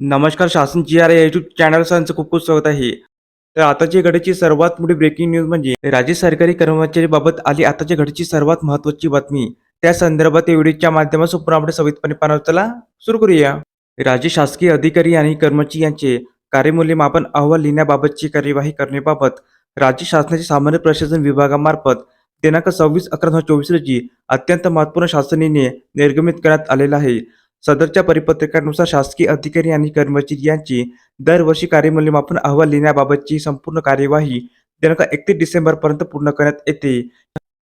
नमस्कार शासन G R या युट्यूब चॅनलचं खूप खूप स्वागत आहे. तर आताची घडीची सर्वात मोठी ब्रेकिंग न्यूज म्हणजे राज्य सरकारी कर्मचारीबाबत आली आताच्या घडीची सर्वात महत्वाची बातमी. त्या संदर्भात या व्हिडिओच्या माध्यमातून पुन्हा आपण सविस्तरपणे पाहणार चला सुरू करूया. राज्य शासकीय अधिकारी आणि कर्मचारी यांचे कार्यमूल्यमापन अहवाल लिहिण्याबाबतची कार्यवाही करण्याबाबत राज्य शासनाच्या सामान्य प्रशासन विभागामार्फत दिनांक सव्वीस अकरा दोन हजार चोवीस रोजी अत्यंत महत्त्वपूर्ण शासन निर्गमित करण्यात आलेला आहे. सदरच्या परिपत्रकानुसार शासकीय अधिकारी आणि कर्मचारी यांची दरवर्षी कार्यमूल्यमापन अहवाल लिहिण्याबाबतची संपूर्ण कार्यवाही दिनांक एकतीस डिसेंबर पर्यंत पूर्ण करण्यात येते.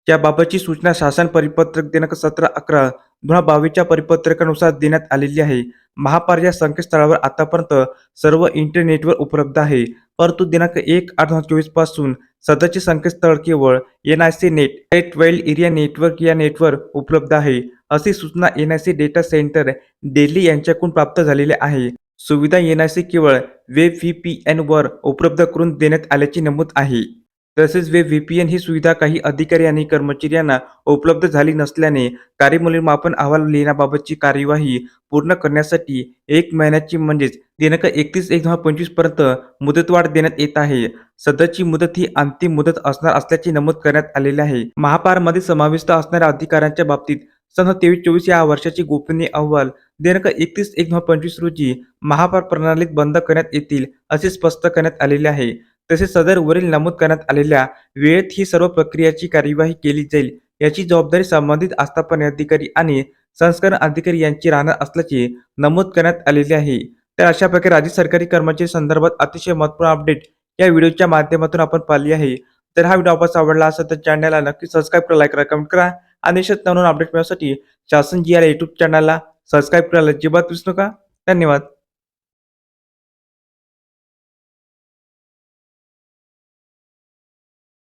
त्याबाबतची सूचना शासन परिपत्रक दिनांक सतरा अकरा दोन हजार बावीसच्या परिपत्रकानुसार देण्यात आलेली आहे. महापार या संकेतस्थळावर आतापर्यंत सर्व इंटरनेटवर उपलब्ध आहे. परंतु दिनांक एक आठ दोन हजार चोवीसपासून सदरचे संकेतस्थळ केवळ N I C net at wide area network या नेटवर उपलब्ध आहे. अशी सूचना N I C data centre Delhi यांच्याकडून प्राप्त झालेली आहे. सुविधा एन आय सी केवळ वेब व्ही पी एनवर उपलब्ध करून देण्यात आल्याचे नमूद आहे. तसेच वेब व्ही पी एन ही सुविधा काही अधिकारी आणि कर्मचारी यांना उपलब्ध झाली नसल्याने कार्यमूल्यमापन अहवाल लिहिण्याबाबतची कार्यवाही पूर्ण करण्यासाठी एक महिन्याची म्हणजेच दिनांक एकतीस एक दहा हजार पंचवीसपर्यंत मुदतवाढ देण्यात येत आहे. सदरची मुदत ही अंतिम मुदत असणार असल्याचे नमूद करण्यात आलेले आहे. महापारमध्ये समाविष्ट असणाऱ्या अधिकाऱ्यांच्या बाबतीत सन तेवीस चोवीस या वर्षाची गोपनीय अहवाल दिनांक एकतीस एक दोन पंचवीस रोजी महापार प्रणालीत बंद करण्यात येतील असे स्पष्ट करण्यात आलेले आहे. तसेच सदर वरील नमूद करण्यात आलेल्या वेळेत ही सर्व प्रक्रियाची कार्यवाही केली जाईल याची जबाबदारी संबंधित आस्थापन अधिकारी आणि संस्करण अधिकारी यांची राहणार असल्याचे नमूद करण्यात आलेले आहे. तर अशा प्रकारे राज्य सरकारी कर्मचारी संदर्भात अतिशय महत्त्वपूर्ण अपडेट या व्हिडिओच्या माध्यमातून आपण पाहिली आहे. तर हा व्हिडिओ आपण आवडला असेल तर चॅनलला नक्की सबस्क्राईब करा लाईक करा कमेंट करा. आणि देशात नवीन अपडेट मिळवण्यासाठी शासन जी आर युट्यूब चॅनलला सबस्क्राईब करायला अजिबात विसरू नका. धन्यवाद.